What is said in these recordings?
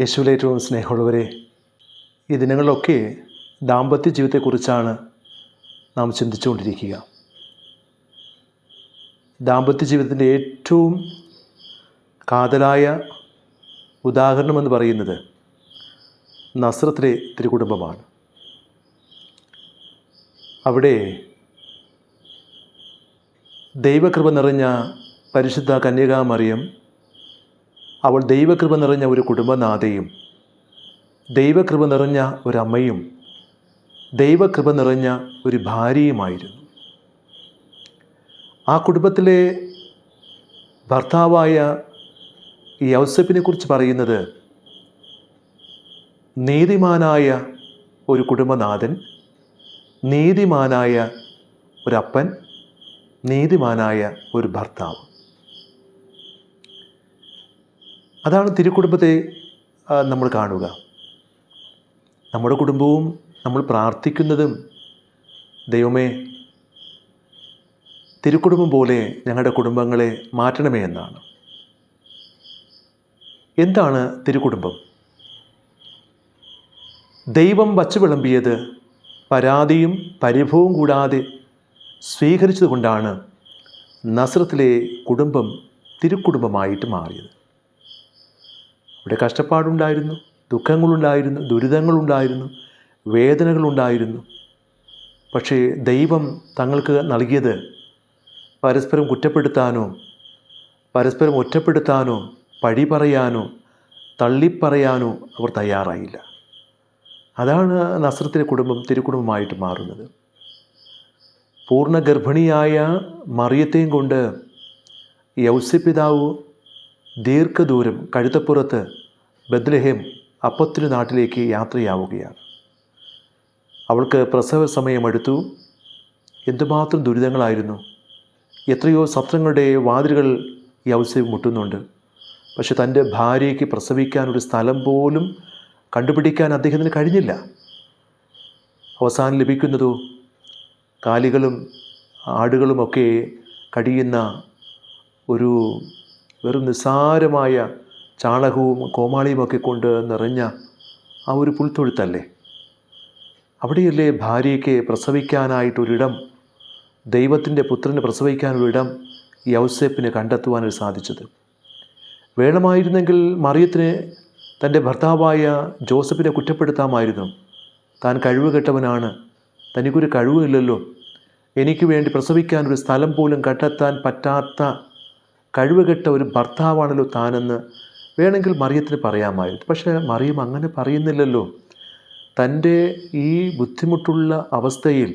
യേശുവിലേറ്റവും സ്നേഹമുള്ളവരെ ഈ ദിനങ്ങളിലൊക്കെ ദാമ്പത്യ ജീവിതത്തെക്കുറിച്ചാണ് നാം ചിന്തിച്ചുകൊണ്ടിരിക്കുക. ദാമ്പത്യ ജീവിതത്തിന്റെ ഏറ്റവും കാതലായ ഉദാഹരണമെന്ന് പറയുന്നത് നസ്രത്തിലെ തിരുകുടുംബമാണ്. അവിടെ ദൈവകൃപ നിറഞ്ഞ പരിശുദ്ധ കന്യകാമറിയം അവൾ ദൈവകൃപ നിറഞ്ഞ ഒരു കുടുംബനാഥയും ദൈവകൃപ നിറഞ്ഞ ഒരമ്മയും ദൈവകൃപ നിറഞ്ഞ ഒരു ഭാര്യയുമായിരുന്നു. ആ കുടുംബത്തിലെ ഭർത്താവായ ഈ ഔസഫിനെ കുറിച്ച് പറയുന്നത് നീതിമാനായ ഒരു കുടുംബനാഥൻ നീതിമാനായ ഒരപ്പൻ നീതിമാനായ ഒരു ഭർത്താവ്. അതാണ് തിരുക്കുടുംബത്തെ നമ്മൾ കാണുക. നമ്മുടെ കുടുംബവും നമ്മൾ പ്രാർത്ഥിക്കുന്നതും ദൈവമേ തിരുക്കുടുംബം പോലെ ഞങ്ങളുടെ കുടുംബങ്ങളെ മാറ്റണമേ എന്നാണ്. എന്താണ് തിരുക്കുടുംബം? ദൈവം വച്ചു വിളമ്പിയത് പരാതിയും പരിഭവവും കൂടാതെ സ്വീകരിച്ചതുകൊണ്ടാണ് നസ്രത്തിലെ കുടുംബം തിരുക്കുടുംബമായിട്ട് മാറിയത്. അവിടെ കഷ്ടപ്പാടുണ്ടായിരുന്നു ദുഃഖങ്ങളുണ്ടായിരുന്നു ദുരിതങ്ങളുണ്ടായിരുന്നു വേദനകളുണ്ടായിരുന്നു. പക്ഷേ ദൈവം തങ്ങൾക്ക് നൽകിയത് പരസ്പരം കുറ്റപ്പെടുത്താനോ പരസ്പരം ഒറ്റപ്പെടുത്താനോ പഴി പറയാനോ തള്ളിപ്പറയാനോ അവർ തയ്യാറായില്ല. അതാണ് നസ്രത്തിലെ കുടുംബം തിരുക്കുടുംബമായിട്ട് മാറുന്നത്. പൂർണ ഗർഭിണിയായ മറിയത്തെയും കൊണ്ട് യൗസ്യപിതാവ് ദീർഘദൂരം കഴുതപ്പുറത്ത് ബദ്ലഹേം അപ്പത്തിനു നാട്ടിലേക്ക് യാത്രയാവുകയാണ്. അവൾക്ക് പ്രസവ സമയമെടുത്തു. എന്തുമാത്രം ദുരിതങ്ങളായിരുന്നു. എത്രയോ സത്രങ്ങളുടെ വാതിലുകൾ അവസരം മുട്ടുന്നുണ്ട്. പക്ഷെ തന്റെ ഭാര്യയ്ക്ക് പ്രസവിക്കാൻ ഒരു സ്ഥലം പോലും കണ്ടുപിടിക്കാൻ അദ്ദേഹത്തിന് കഴിഞ്ഞില്ല. അവസാനം ലഭിക്കുന്നതോ? കാലികളും ആടുകളുമൊക്കെ കടിയുന്ന ഒരു വെറും നിസ്സാരമായ ചാണകവും കോമാളിയുമൊക്കെ കൊണ്ട് നിറഞ്ഞ ആ ഒരു പുൽത്തൊഴുത്തല്ലേ? അവിടെയല്ലേ ഭാര്യയ്ക്ക് പ്രസവിക്കാനായിട്ടൊരിടം ദൈവത്തിന്റെ പുത്രന് പ്രസവിക്കാനൊരിടം ഈ ഔസേപ്പിന് കണ്ടെത്തുവാനായി സാധിച്ചത്? വേണമായിരുന്നെങ്കിൽ മറിയത്തിന് തന്റെ ഭർത്താവായ ജോസഫിനെ കുറ്റപ്പെടുത്താമായിരുന്നു. താൻ കഴിവ് കെട്ടവനാണ് തനിക്കൊരു കഴിവില്ലല്ലോ എനിക്ക് വേണ്ടി പ്രസവിക്കാനൊരു സ്ഥലം പോലും കണ്ടെത്താൻ പറ്റാത്ത കഴിവുകെട്ട ഒരു ഭർത്താവാണല്ലോ താനെന്ന് വേണമെങ്കിൽ മറിയത്തിന് പറയാമായിരുന്നു. പക്ഷേ മറിയം അങ്ങനെ പറയുന്നില്ലല്ലോ. തന്റെ ഈ ബുദ്ധിമുട്ടുള്ള അവസ്ഥയിൽ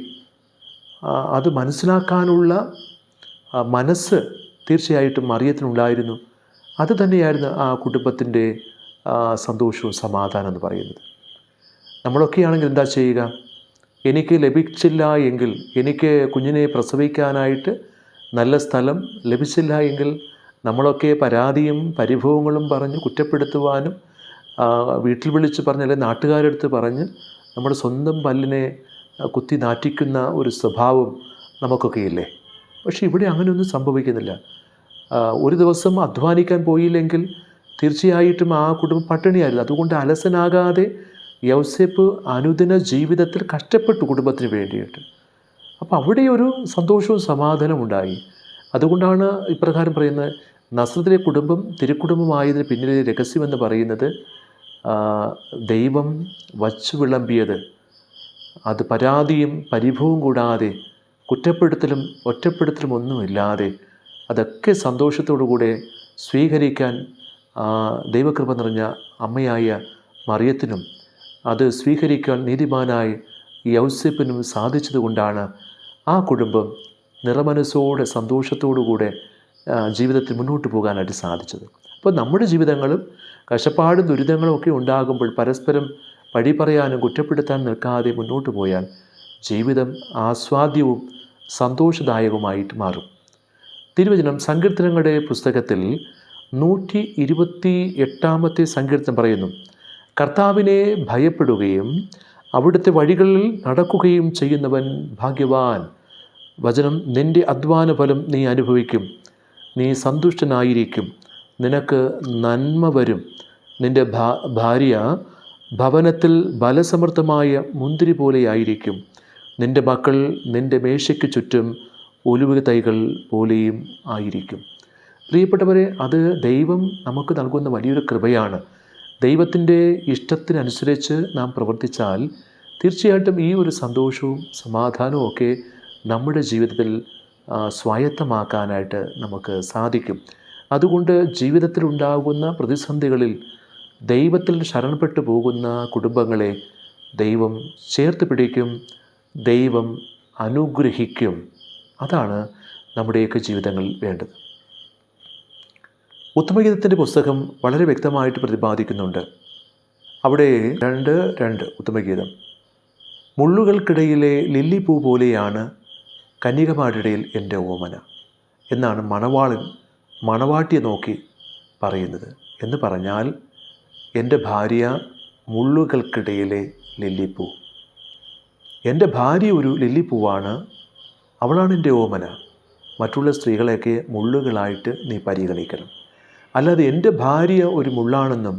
അത് മനസ്സിലാക്കാനുള്ള മനസ്സ് തീർച്ചയായിട്ടും മറിയത്തിനുണ്ടായിരുന്നു. അത് തന്നെയായിരുന്നു ആ കുടുംബത്തിന്റെ സന്തോഷവും സമാധാനം എന്ന് പറയുന്നത്. നമ്മളൊക്കെയാണെങ്കിൽ എന്താ ചെയ്യുക? എനിക്ക് ലഭിച്ചില്ല എങ്കിൽ എനിക്ക് കുഞ്ഞിനെ പ്രസവിക്കാനായിട്ട് നല്ല സ്ഥലം ലഭിച്ചില്ല എങ്കിൽ നമ്മളൊക്കെ പരാതിയും പരിഭവങ്ങളും പറഞ്ഞ് കുറ്റപ്പെടുത്തുവാനും വീട്ടിൽ വിളിച്ച് പറഞ്ഞ് അല്ലെങ്കിൽ നാട്ടുകാരെടുത്ത് പറഞ്ഞ് നമ്മുടെ സ്വന്തം പല്ലിനെ കുത്തി നാറ്റിക്കുന്ന ഒരു സ്വഭാവം നമുക്കൊക്കെ ഇല്ലേ പക്ഷേ ഇവിടെ അങ്ങനെയൊന്നും സംഭവിക്കുന്നില്ല. ഒരു ദിവസം അധ്വാനിക്കാൻ പോയില്ലെങ്കിൽ തീർച്ചയായിട്ടും ആ കുടുംബം പട്ടിണിയായിരുന്നു. അതുകൊണ്ട് അലസനാകാതെ യൗസേപ്പ് അനുദിന ജീവിതത്തിൽ കഷ്ടപ്പെട്ടു കുടുംബത്തിന് വേണ്ടിയിട്ട്. അപ്പോൾ അവിടെ ഒരു സന്തോഷവും സമാധാനവും ഉണ്ടായി. അതുകൊണ്ടാണ് ഇപ്രകാരം പറയുന്നത് നസ്രത്തിലെ കുടുംബം തിരുക്കുടുംബമായതിന് പിന്നിലെ രഹസ്യമെന്ന് പറയുന്നത് ദൈവം വച്ചു വിളമ്പിയത്. അത് പരാതിയും പരിഭവവും കൂടാതെ കുറ്റപ്പെടുത്തലും ഒറ്റപ്പെടുത്തലും ഒന്നുമില്ലാതെ അതൊക്കെ സന്തോഷത്തോടുകൂടെ സ്വീകരിക്കാൻ ദൈവകൃപ നിറഞ്ഞ അമ്മയായ മറിയത്തിനും അത് സ്വീകരിക്കാൻ നീതിമാനായി ഈ ഔസേപ്പിനും സാധിച്ചതുകൊണ്ടാണ് ആ കുടുംബം നിറമനസ്സോടെ സന്തോഷത്തോടുകൂടെ കൂടെ ജീവിതത്തിൽ മുന്നോട്ട് പോകാനായിട്ട് സാധിച്ചത്. അപ്പോൾ നമ്മുടെ ജീവിതങ്ങളും കഷ്ടപ്പാടും ദുരിതങ്ങളും ഒക്കെ ഉണ്ടാകുമ്പോൾ പരസ്പരം പഴി പറയാനും കുറ്റപ്പെടുത്താൻ നിൽക്കാതെ മുന്നോട്ട് പോയാൽ ജീവിതം ആസ്വാദ്യവും സന്തോഷദായകവുമായിട്ട് മാറും. തിരുവചനം സങ്കീർത്തനങ്ങളുടെ പുസ്തകത്തിൽ നൂറ്റി ഇരുപത്തി എട്ടാമത്തെ സങ്കീർത്തനം പറയുന്നു കർത്താവിനെ ഭയപ്പെടുകയും അവിടുത്തെ വഴികളിൽ നടക്കുകയും ചെയ്യുന്നവൻ ഭാഗ്യവാൻ. വചനം നിന്റെ അധ്വാന ഫലം നീ അനുഭവിക്കും. നീ സന്തുഷ്ടനായിരിക്കും. നിനക്ക് നന്മ വരും. നിന്റെ ഭാര്യ ഭവനത്തിൽ ബലസമൃദ്ധമായ മുന്തിരി പോലെയായിരിക്കും. നിന്റെ മക്കൾ നിന്റെ മേശയ്ക്ക് ചുറ്റും ഒലിവ് തൈകൾ പോലെയും ആയിരിക്കും. പ്രിയപ്പെട്ടവരെ അത് ദൈവം നമുക്ക് നൽകുന്ന വലിയൊരു കൃപയാണ്. ദൈവത്തിന്റെ ഇഷ്ടത്തിനനുസരിച്ച് നാം പ്രവർത്തിച്ചാൽ തീർച്ചയായിട്ടും ഈ ഒരു സന്തോഷവും സമാധാനവും ഒക്കെ നമ്മുടെ ജീവിതത്തിൽ സ്വായത്തമാക്കാനായിട്ട് നമുക്ക് സാധിക്കും. അതുകൊണ്ട് ജീവിതത്തിൽ ഉണ്ടാകുന്ന പ്രതിസന്ധികളിൽ ദൈവത്തിൽ ശരണപ്പെട്ടു പോകുന്ന കുടുംബങ്ങളെ ദൈവം ചേർത്ത് പിടിക്കും ദൈവം അനുഗ്രഹിക്കും. അതാണ് നമ്മുടെയൊക്കെ ജീവിതങ്ങളിൽ വേണ്ടത്. ഉത്തമഗീതത്തിന്റെ പുസ്തകം വളരെ വ്യക്തമായിട്ട് പ്രതിപാദിക്കുന്നുണ്ട്. അവിടെ രണ്ട് രണ്ട് ഉത്തമഗീതം. മുള്ളുകൾക്കിടയിലെ ലില്ലിപ്പൂ പോലെയാണ് കന്യകമാരിടയിൽ എന്റെ ഓമന എന്നാണ് മണവാളൻ മണവാട്ടിയെ നോക്കി പറയുന്നത് എന്ന് പറഞ്ഞാൽ എന്റെ ഭാര്യ മുള്ളുകൾക്കിടയിലെ ലില്ലിപ്പൂ. എന്റെ ഭാര്യ ഒരു ലില്ലിപ്പൂവാണ്. അവളാണ് എന്റെ ഓമന. മറ്റുള്ള സ്ത്രീകളെയൊക്കെ മുള്ളുകളായിട്ട് നീ പരിഗണിക്കണം. അല്ലാതെ എന്റെ ഭാര്യ ഒരു മുള്ളാണെന്നും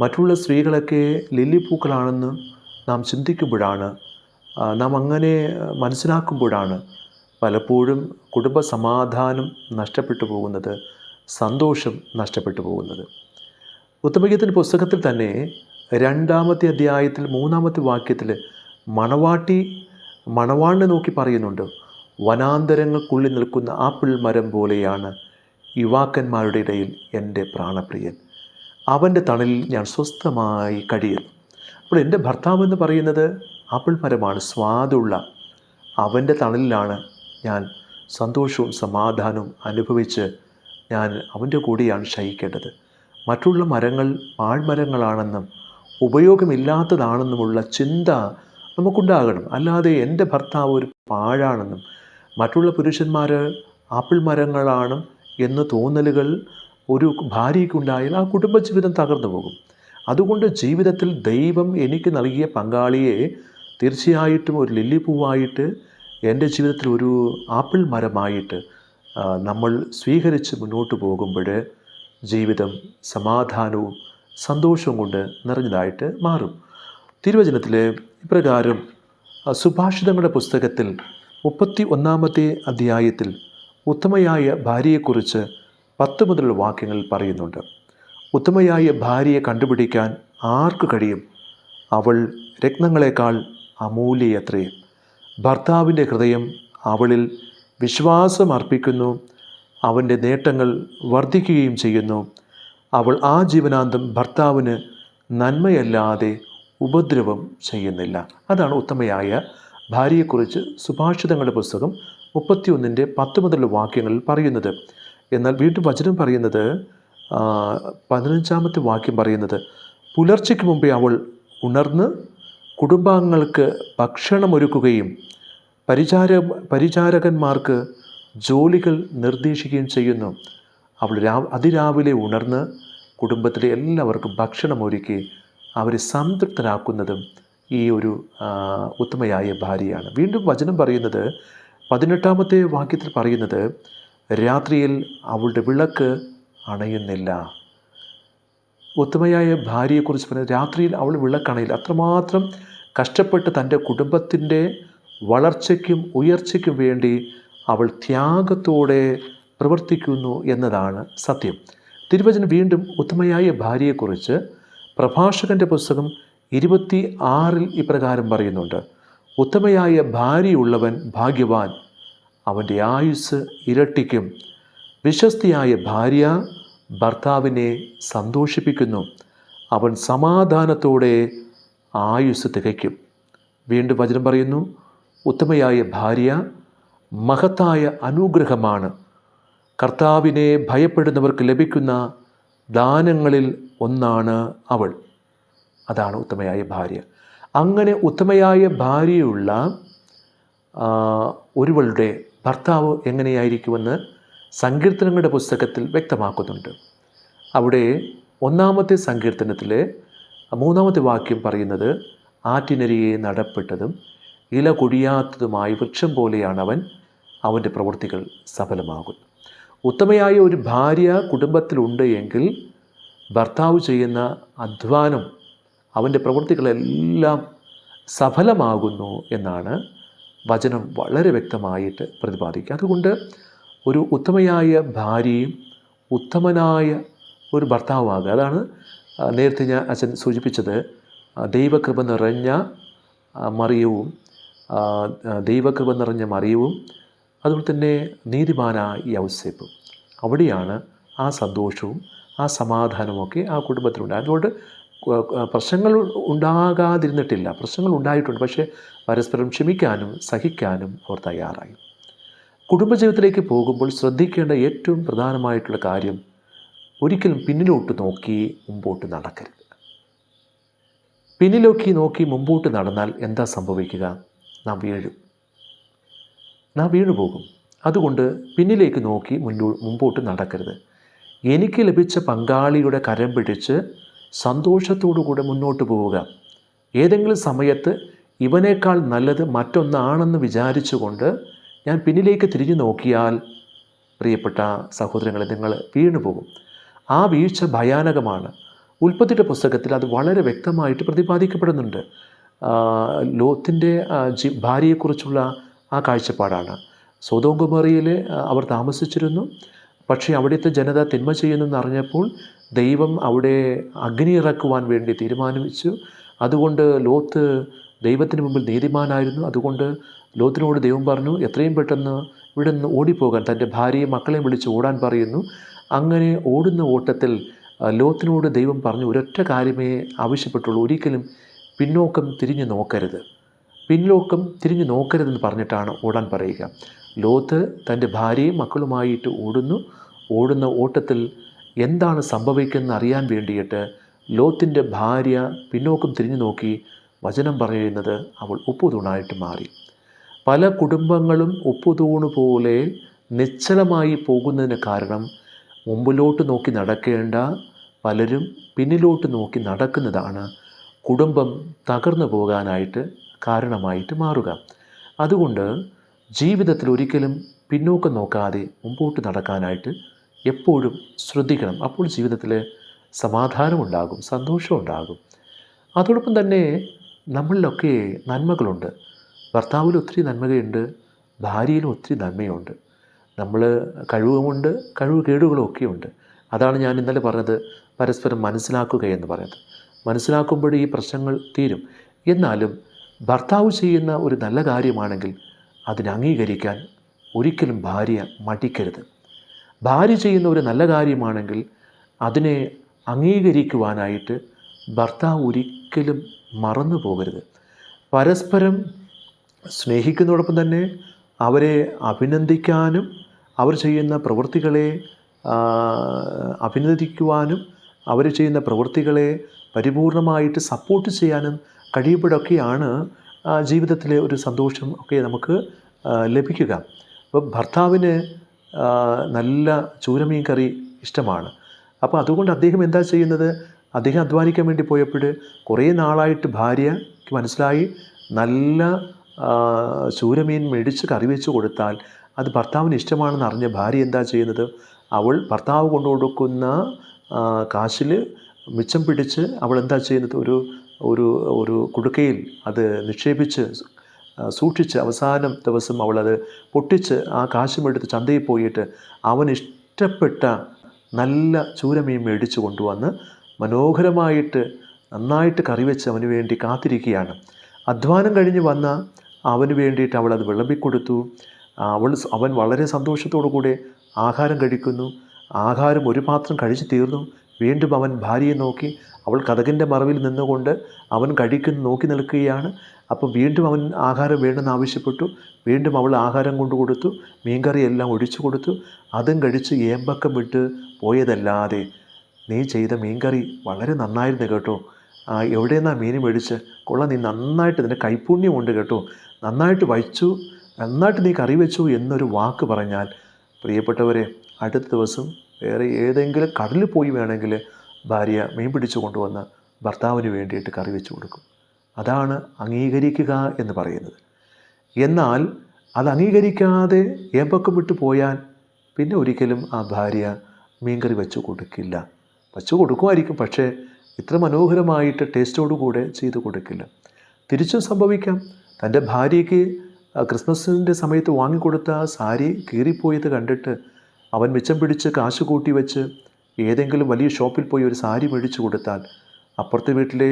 മറ്റുള്ള സ്ത്രീകളൊക്കെ ലില്ലിപ്പൂക്കളാണെന്നും നാം ചിന്തിക്കുമ്പോഴാണ് നാം അങ്ങനെ മനസ്സിലാക്കുമ്പോഴാണ് പലപ്പോഴും കുടുംബസമാധാനം നഷ്ടപ്പെട്ടു പോകുന്നത് സന്തോഷം നഷ്ടപ്പെട്ടു പോകുന്നത്. ഉത്തമഗീതത്തിന്റെ പുസ്തകത്തിൽ തന്നെ രണ്ടാമത്തെ അധ്യായത്തിൽ മൂന്നാമത്തെ വാക്യത്തിൽ മണവാട്ടി മണവാളിനെ നോക്കി പറയുന്നുണ്ട് വനാന്തരങ്ങൾക്കുള്ളിൽ നിൽക്കുന്ന ആപ്പിൾ മരം പോലെയാണ് യുവാക്കന്മാരുടെ ഇടയിൽ എന്റെ പ്രാണപ്രിയൻ. അവന്റെ തണലിൽ ഞാൻ സ്വസ്ഥമായി കഴിയുന്നു. അപ്പോൾ എന്റെ ഭർത്താവ് എന്ന് പറയുന്നത് ആപ്പിൾ മരമാണ് സ്വാദുള്ള അവന്റെ തണലിലാണ് ഞാൻ സന്തോഷവും സമാധാനവും അനുഭവിച്ച് ഞാൻ അവന്റെ കൂടെയാണ് ശയിക്കേണ്ടത്. മറ്റുള്ള മരങ്ങൾ പാഴ്മരങ്ങളാണെന്നും ഉപയോഗമില്ലാത്തതാണെന്നുമുള്ള ചിന്ത നമുക്കുണ്ടാകണം. അല്ലാതെ എന്റെ ഭർത്താവ് ഒരു പാഴാണെന്നും മറ്റുള്ള പുരുഷന്മാർ ആപ്പിൾ മരങ്ങളാണ് എന്ന് തോന്നലുകൾ ഒരു ഭാര്യയ്ക്കുണ്ടായാൽ ആ കുടുംബജീവിതം തകർന്നു പോകും. അതുകൊണ്ട് ജീവിതത്തിൽ ദൈവം എനിക്ക് നൽകിയ പങ്കാളിയെ തീർച്ചയായിട്ടും ഒരു ലില്ലിപ്പൂവായിട്ട് എന്റെ ജീവിതത്തിൽ ഒരു ആപ്പിൾ മരമായിട്ട് നമ്മൾ സ്വീകരിച്ച് മുന്നോട്ട് പോകുമ്പോൾ ജീവിതം സമാധാനവും സന്തോഷവും കൊണ്ട് നിറഞ്ഞതായിട്ട് മാറും. തിരുവചനത്തിൽ ഇപ്രകാരം സുഭാഷിതങ്ങളുടെ പുസ്തകത്തിൽ മുപ്പത്തി ഒന്നാമത്തെ അധ്യായത്തിൽ ഉത്തമയായ ഭാര്യയെക്കുറിച്ച് പത്ത് മുതലുള്ള വാക്യങ്ങൾ പറയുന്നുണ്ട്. ഉത്തമയായ ഭാര്യയെ കണ്ടുപിടിക്കാൻ ആർക്ക് കഴിയും? അവൾ രത്നങ്ങളെക്കാൾ അമൂല്യയത്രേ. ഭർത്താവിന്റെ ഹൃദയം അവളിൽ വിശ്വാസം അർപ്പിക്കുന്നു അവന്റെ നേട്ടങ്ങൾ വർദ്ധിക്കുകയും ചെയ്യുന്നു. അവൾ ആ ജീവനാന്തം ഭർത്താവിന് നന്മയല്ലാതെ ഉപദ്രവം ചെയ്യുന്നില്ല. അതാണ് ഉത്തമയായ ഭാര്യയെക്കുറിച്ച് സുഭാഷിതങ്ങളുടെ പുസ്തകം മുപ്പത്തിയൊന്നിന്റെ പത്ത് മുതലുള്ള വാക്യങ്ങളിൽ പറയുന്നത്. എന്നാൽ വീണ്ടും വചനം പറയുന്നത് പതിനഞ്ചാമത്തെ വാക്യം പറയുന്നത് പുലർച്ചയ്ക്ക് മുമ്പേ അവൾ ഉണർന്ന് കുടുംബാംഗങ്ങൾക്ക് ഭക്ഷണമൊരുക്കുകയും പരിചാര പരിചാരകന്മാർക്ക് ജോലികൾ നിർദ്ദേശിക്കുകയും ചെയ്യുന്നു. അവൾ രാ അതിരാവിലെ ഉണർന്ന് കുടുംബത്തിലെ എല്ലാവർക്കും ഭക്ഷണമൊരുക്കി അവരെ സംതൃപ്തരാക്കുന്നതും ഈ ഒരു ഉത്തമയായ ഭാര്യയാണ്. വീണ്ടും വചനം പറയുന്നത് പതിനെട്ടാമത്തെ വാക്യത്തിൽ പറയുന്നത് രാത്രിയിൽ അവളുടെ വിളക്ക് അണയുന്നില്ല. ഉത്തമയായ ഭാര്യയെക്കുറിച്ച് പറഞ്ഞാൽ രാത്രിയിൽ അവൾ വിളക്കണയിൽ അത്രമാത്രം കഷ്ടപ്പെട്ട് തന്റെ കുടുംബത്തിന്റെ വളർച്ചയ്ക്കും ഉയർച്ചയ്ക്കും വേണ്ടി അവൾ ത്യാഗത്തോടെ പ്രവർത്തിക്കുന്നു എന്നതാണ് സത്യം. തിരുവചനം വീണ്ടും ഉത്തമയായ ഭാര്യയെക്കുറിച്ച് പ്രഭാഷകന്റെ പുസ്തകം ഇരുപത്തി ആറിൽ ഇപ്രകാരം പറയുന്നുണ്ട് ഉത്തമയായ ഭാര്യയുള്ളവൻ ഭാഗ്യവാൻ അവന്റെ ആയുസ് ഇരട്ടിക്കും. വിശ്വസ്തിയായ ഭാര്യ ഭർത്താവിനെ സന്തോഷിപ്പിക്കുന്നു. അവൻ സമാധാനത്തോടെ ആയുസ് തികയ്ക്കും. വീണ്ടും വചനം പറയുന്നു ഉത്തമയായ ഭാര്യ മഹത്തായ അനുഗ്രഹമാണ്. കർത്താവിനെ ഭയപ്പെടുന്നവർക്ക് ലഭിക്കുന്ന ദാനങ്ങളിൽ ഒന്നാണ് അവൾ. അതാണ് ഉത്തമയായ ഭാര്യ. അങ്ങനെ ഉത്തമയായ ഭാര്യയുള്ള ഒരുവളുടെ ഭർത്താവ് എങ്ങനെയായിരിക്കുമെന്ന് സങ്കീർത്തനങ്ങളുടെ പുസ്തകത്തിൽ വ്യക്തമാക്കുന്നുണ്ട്. അവിടെ ഒന്നാമത്തെ സങ്കീർത്തനത്തിലെ മൂന്നാമത്തെ വാക്യം പറയുന്നത് ആറ്റിനരിയെ നടപ്പെട്ടതും ഇല കൊടിയാത്തതുമായ വൃക്ഷം പോലെയാണ് അവൻ അവന്റെ പ്രവൃത്തികൾ സഫലമാകും ഉത്തമയായ ഒരു ഭാര്യ കുടുംബത്തിലുണ്ട് എങ്കിൽ ഭർത്താവ് ചെയ്യുന്ന അധ്വാനം അവന്റെ പ്രവൃത്തികളെല്ലാം സഫലമാകുന്നു എന്നാണ് വചനം വളരെ വ്യക്തമായിട്ട് പ്രതിപാദിക്കുക. അതുകൊണ്ട് ഒരു ഉത്തമയായ ഭാര്യയും ഉത്തമനായ ഒരു ഭർത്താവുമാകുക അതാണ് നേരത്തെ ഞാൻ അച്ഛൻ സൂചിപ്പിച്ചത്. ദൈവകൃപ നിറഞ്ഞ മറിയവും ദൈവകൃപ നിറഞ്ഞ മറിയവും അതുപോലെ തന്നെ നീതിമാനായ യൗസേപ്പും അവിടെയാണ് ആ സന്തോഷവും ആ സമാധാനമൊക്കെ ആ കുടുംബത്തിലുണ്ട് അതുകൊണ്ട് പ്രശ്നങ്ങൾ ഉണ്ടാകാതിരുന്നിട്ടില്ല. പ്രശ്നങ്ങൾ ഉണ്ടായിട്ടുണ്ട് പക്ഷേ പരസ്പരം ക്ഷമിക്കാനും സഹിക്കാനും അവർ തയ്യാറായി. കുടുംബജീവിതത്തിലേക്ക് പോകുമ്പോൾ ശ്രദ്ധിക്കേണ്ട ഏറ്റവും പ്രധാനമായിട്ടുള്ള കാര്യം ഒരിക്കലും പിന്നിലോട്ട് നോക്കി മുമ്പോട്ട് നടക്കരുത്. പിന്നിലോക്കി നോക്കി മുമ്പോട്ട് നടന്നാൽ എന്താ സംഭവിക്കുക? നാം വീഴും. നാം വീണു പോകും. അതുകൊണ്ട് പിന്നിലേക്ക് നോക്കി മുന്നോ മുമ്പോട്ട് നടക്കരുത്. എനിക്ക് ലഭിച്ച പങ്കാളിയുടെ കരം പിടിച്ച് സന്തോഷത്തോടുകൂടെ മുന്നോട്ട് പോവുക. ഏതെങ്കിലും സമയത്ത് ഇവനേക്കാൾ നല്ലത് മറ്റൊന്നാണെന്ന് വിചാരിച്ചുകൊണ്ട് ഞാൻ പിന്നിലേക്ക് തിരിഞ്ഞു നോക്കിയാൽ പ്രിയപ്പെട്ട സഹോദരങ്ങളെ നിങ്ങൾ വീണു പോകും. ആ വീഴ്ച ഭയാനകമാണ്. ഉൽപ്പത്തിയുടെ പുസ്തകത്തിൽ അത് വളരെ വ്യക്തമായിട്ട് പ്രതിപാദിക്കപ്പെടുന്നുണ്ട്. ലോത്തിന്റെ ജി ഭാര്യയെക്കുറിച്ചുള്ള ആ കാഴ്ചപ്പാടാണ്. സോതോങ്കുമറിയിൽ അവർ താമസിച്ചിരുന്നു. പക്ഷേ അവിടുത്തെ ജനത തിന്മ ചെയ്യുന്നെന്ന് അറിഞ്ഞപ്പോൾ ദൈവം അവിടെ അഗ്നി ഇറക്കുവാൻ വേണ്ടി തീരുമാനിച്ചു. അതുകൊണ്ട് ലോത്ത് ദൈവത്തിന് മുമ്പിൽ നീതിമാനായിരുന്നു. അതുകൊണ്ട് ലോത്തിനോട് ദൈവം പറഞ്ഞു എത്രയും പെട്ടെന്ന് ഇവിടെ നിന്ന് ഓടിപ്പോകാൻ തന്റെ ഭാര്യയും മക്കളെയും വിളിച്ച് ഓടാൻ പറയുന്നു. അങ്ങനെ ഓടുന്ന ഓട്ടത്തിൽ ലോത്തിനോട് ദൈവം പറഞ്ഞു ഒരൊറ്റ കാര്യമേ ആവശ്യപ്പെട്ടുള്ളൂ. ഒരിക്കലും പിന്നോക്കം തിരിഞ്ഞു നോക്കരുത്. പിന്നോക്കം തിരിഞ്ഞു നോക്കരുതെന്ന് പറഞ്ഞിട്ടാണ് ഓടാൻ പറയുക. ലോത്ത് തന്റെ ഭാര്യയും മക്കളുമായിട്ട് ഓടുന്നു. ഓടുന്ന ഓട്ടത്തിൽ എന്താണ് സംഭവിക്കുന്നത് അറിയാൻ വേണ്ടിയിട്ട് ലോത്തിന്റെ ഭാര്യ പിന്നോക്കം തിരിഞ്ഞു നോക്കി വചനം പറയുന്നത് അവൾ ഉപ്പുതൂണായിട്ട് മാറി. പല കുടുംബങ്ങളും ഒപ്പുതൂണ് പോലെ നിശ്ചലമായി പോകുന്നതിന് കാരണം മുമ്പിലോട്ട് നോക്കി നടക്കേണ്ട പലരും പിന്നിലോട്ട് നോക്കി നടക്കുന്നതാണ് കുടുംബം തകർന്നു പോകാനായിട്ട് കാരണമായിട്ട് മാറുക. അതുകൊണ്ട് ജീവിതത്തിൽ ഒരിക്കലും പിന്നോക്കം നോക്കാതെ മുമ്പോട്ട് നടക്കാനായിട്ട് എപ്പോഴും ശ്രദ്ധിക്കണം. അപ്പോൾ ജീവിതത്തിൽ സമാധാനമുണ്ടാകും സന്തോഷമുണ്ടാകും. അതോടൊപ്പം തന്നെ നമ്മളിലൊക്കെ നന്മകളുണ്ട്. ഭർത്താവിൽ ഒത്തിരി നന്മകയുണ്ട് ഭാര്യയിലും ഒത്തിരി നന്മയുണ്ട്. നമ്മൾ കഴിവുമുണ്ട് കഴിവ് കേടുകളും ഒക്കെയുണ്ട് അതാണ് ഞാൻ ഇന്നലെ പറഞ്ഞത് പരസ്പരം മനസ്സിലാക്കുക എന്ന് പറയുന്നത്. മനസ്സിലാക്കുമ്പോൾ ഈ പ്രശ്നങ്ങൾ തീരും. എന്നാലും ഭർത്താവ് ചെയ്യുന്ന ഒരു നല്ല കാര്യമാണെങ്കിൽ അതിനെ അംഗീകരിക്കാൻ ഒരിക്കലും ഭാര്യ മടിക്കരുത്. ഭാര്യ ചെയ്യുന്ന ഒരു നല്ല കാര്യമാണെങ്കിൽ അതിനെ അംഗീകരിക്കുവാനായിട്ട് ഭർത്താവ് ഒരിക്കലും മറന്നു പോകരുത് പരസ്പരം സ്നേഹിക്കുന്നതോടൊപ്പം തന്നെ അവരെ അഭിനന്ദിക്കാനും അവർ ചെയ്യുന്ന പ്രവൃത്തികളെ അഭിനന്ദിക്കുവാനും അവർ ചെയ്യുന്ന പ്രവൃത്തികളെ പരിപൂർണമായിട്ട് സപ്പോർട്ട് ചെയ്യാനും കഴിയുമ്പോഴൊക്കെയാണ് ജീവിതത്തിലെ ഒരു സന്തോഷം ഒക്കെ നമുക്ക് ലഭിക്കുക. അപ്പോൾ ഭർത്താവിന് നല്ല ചൂരമീൻ കറി ഇഷ്ടമാണ്. അപ്പോൾ അതുകൊണ്ട് അദ്ദേഹം എന്താ ചെയ്യുന്നത്? അദ്ദേഹം അധ്വാനിക്കാൻ വേണ്ടി പോയപ്പോൾ കുറേ നാളായിട്ട് ഭാര്യയ്ക്ക് മനസ്സിലായി നല്ല ആ, ചൂരമീൻ മേടിച്ച് കറി വെച്ച് കൊടുത്താൽ അത് ഭർത്താവിന് ഇഷ്ടമാണെന്ന് അറിഞ്ഞ ഭാര്യ എന്താ ചെയ്യുന്നത്? അവൾ ഭർത്താവ് കൊണ്ടു കൊടുക്കുന്ന കാശിൽ മിച്ചം പിടിച്ച് അവൾ എന്താ ചെയ്യുന്നത്? ഒരു ഒരു ഒരു കുടുക്കയിൽ അത് നിക്ഷേപിച്ച് സൂക്ഷിച്ച് അവസാനം ദിവസം അവളത് പൊട്ടിച്ച് ആ കാശുമെടുത്ത് ചന്തയിൽ പോയിട്ട് അവൻ ഇഷ്ടപ്പെട്ട നല്ല ചൂരമീൻ മേടിച്ചു കൊണ്ടുവന്ന് മനോഹരമായിട്ട് നന്നായിട്ട് കറി വെച്ച് അവന് വേണ്ടി കാത്തിരിക്കുകയാണ്. അധ്വാനം കഴിഞ്ഞ് വന്ന അവന് വേണ്ടിയിട്ട് അവൾ അത് വിളമ്പിക്കൊടുത്തു. അവൾ അവൻ വളരെ സന്തോഷത്തോടു കൂടെ ആഹാരം കഴിക്കുന്നു. ആഹാരം ഒരു പാത്രം കഴിച്ചു തീർന്നു. വീണ്ടും അവൻ ഭാര്യയെ നോക്കി. അവൾ കഥകിന്റെ മറവിൽ നിന്നുകൊണ്ട് അവൻ കഴിക്കുന്നു നോക്കി നിൽക്കുകയാണ്. അപ്പോൾ വീണ്ടും അവൻ ആഹാരം വേണമെന്ന് ആവശ്യപ്പെട്ടു. വീണ്ടും അവൾ ആഹാരം കൊണ്ടു കൊടുത്തു. മീൻകറി എല്ലാം ഒഴിച്ചു കൊടുത്തു. അതും കഴിച്ച് ഏമ്പക്കം വിട്ട് പോയതല്ലാതെ നീ ചെയ്ത മീൻകറി വളരെ നന്നായിരുന്നു കേട്ടോ. എവിടെ എവിടെയെന്നാ മീൻ മേടിച്ച്? കൊള്ളാം നീ നന്നായിട്ട് നിന്റെ കൈപ്പുണ്യമുണ്ട് കേട്ടോ. നന്നായിട്ട് വഹിച്ചു നന്നായിട്ട് നീ കറി വെച്ചു എന്നൊരു വാക്ക് പറഞ്ഞാൽ പ്രിയപ്പെട്ടവരെ അടുത്ത ദിവസം വേറെ ഏതെങ്കിലും കടലിൽ പോയി വേണമെങ്കിൽ ഭാര്യ മീൻ പിടിച്ചു കൊണ്ടുവന്ന് ഭർത്താവിന് വേണ്ടിയിട്ട് കറി വെച്ചു കൊടുക്കും. അതാണ് അംഗീകരിക്കുക എന്ന് പറയുന്നത്. എന്നാൽ അത് അംഗീകരിക്കാതെ ഏമ്പക്കം വിട്ടു പോയാൽ പിന്നെ ഒരിക്കലും ആ ഭാര്യ മീൻകറി വെച്ചു കൊടുക്കില്ല. വെച്ചു കൊടുക്കുമായിരിക്കും പക്ഷേ ഇത്ര മനോഹരമായിട്ട് ടേസ്റ്റോടുകൂടെ ചെയ്തു കൊടുക്കില്ല. തിരിച്ചും സംഭവിക്കാം. തന്റെ ഭാര്യയ്ക്ക് ക്രിസ്മസിന്റെ സമയത്ത് വാങ്ങിക്കൊടുത്ത ആ സാരി കീറിപ്പോയത് കണ്ടിട്ട് അവൻ മിച്ചം പിടിച്ച് കാശ് കൂട്ടി വെച്ച് ഏതെങ്കിലും വലിയ ഷോപ്പിൽ പോയി ഒരു സാരി മേടിച്ചു കൊടുത്താൽ അപ്പുറത്തെ വീട്ടിലെ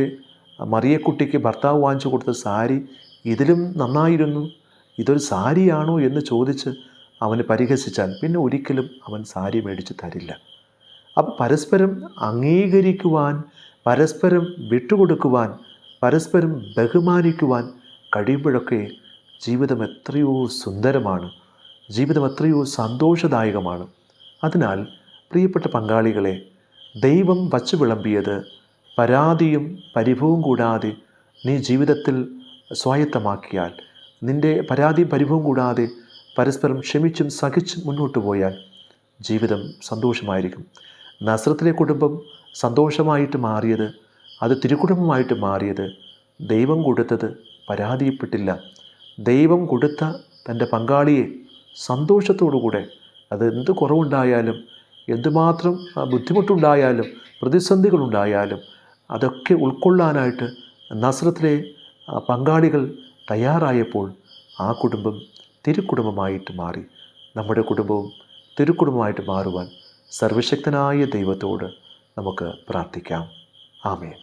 മറിയക്കുട്ടിക്ക് ഭർത്താവ് വാങ്ങിച്ചു കൊടുത്ത സാരി ഇതിലും നന്നായിരുന്നു ഇതൊരു സാരിയാണോ എന്ന് ചോദിച്ച് അവന് പരിഹസിച്ചാൽ പിന്നെ ഒരിക്കലും അവൻ സാരി മേടിച്ച് തരില്ല. അപ്പം പരസ്പരം അംഗീകരിക്കുവാൻ പരസ്പരം വിട്ടുകൊടുക്കുവാൻ പരസ്പരം ബഹുമാനിക്കുവാൻ കഴിയുമ്പോഴൊക്കെ ജീവിതം എത്രയോ സുന്ദരമാണ്. ജീവിതം എത്രയോ സന്തോഷദായകമാണ്. അതിനാൽ പ്രിയപ്പെട്ട പങ്കാളികളെ ദൈവം വച്ചു വിളമ്പിയത് പരാതിയും പരിഭവവും കൂടാതെ നീ ജീവിതത്തിൽ സ്വായത്തമാക്കിയാൽ നിന്റെ പരാതിയും പരിഭവവും കൂടാതെ പരസ്പരം ക്ഷമിച്ചും സഹിച്ചും മുന്നോട്ട് പോയാൽ ജീവിതം സന്തോഷമായിരിക്കും. നസ്രത്തിലെ കുടുംബം സന്തോഷമായിട്ട് മാറിയത് അത് തിരുക്കുടുംബമായിട്ട് മാറിയത് ദൈവം കൊടുത്തത് പരാതിപ്പെട്ടില്ല ദൈവം കൊടുത്ത തന്റെ പങ്കാളിയെ സന്തോഷത്തോടുകൂടെ അത് എന്ത് കുറവുണ്ടായാലും എന്തുമാത്രം ബുദ്ധിമുട്ടുണ്ടായാലും പ്രതിസന്ധികളുണ്ടായാലും അതൊക്കെ ഉൾക്കൊള്ളാനായിട്ട് നസ്രത്തിലെ പങ്കാളികൾ തയ്യാറായപ്പോൾ ആ കുടുംബം തിരുക്കുടുംബമായിട്ട് മാറി. നമ്മുടെ കുടുംബവും തിരുക്കുടുംബമായിട്ട് മാറുവാൻ സർവശക്തനായ ദൈവത്തോട് നമുക്ക് പ്രാർത്ഥിക്കാം. ആമേൻ.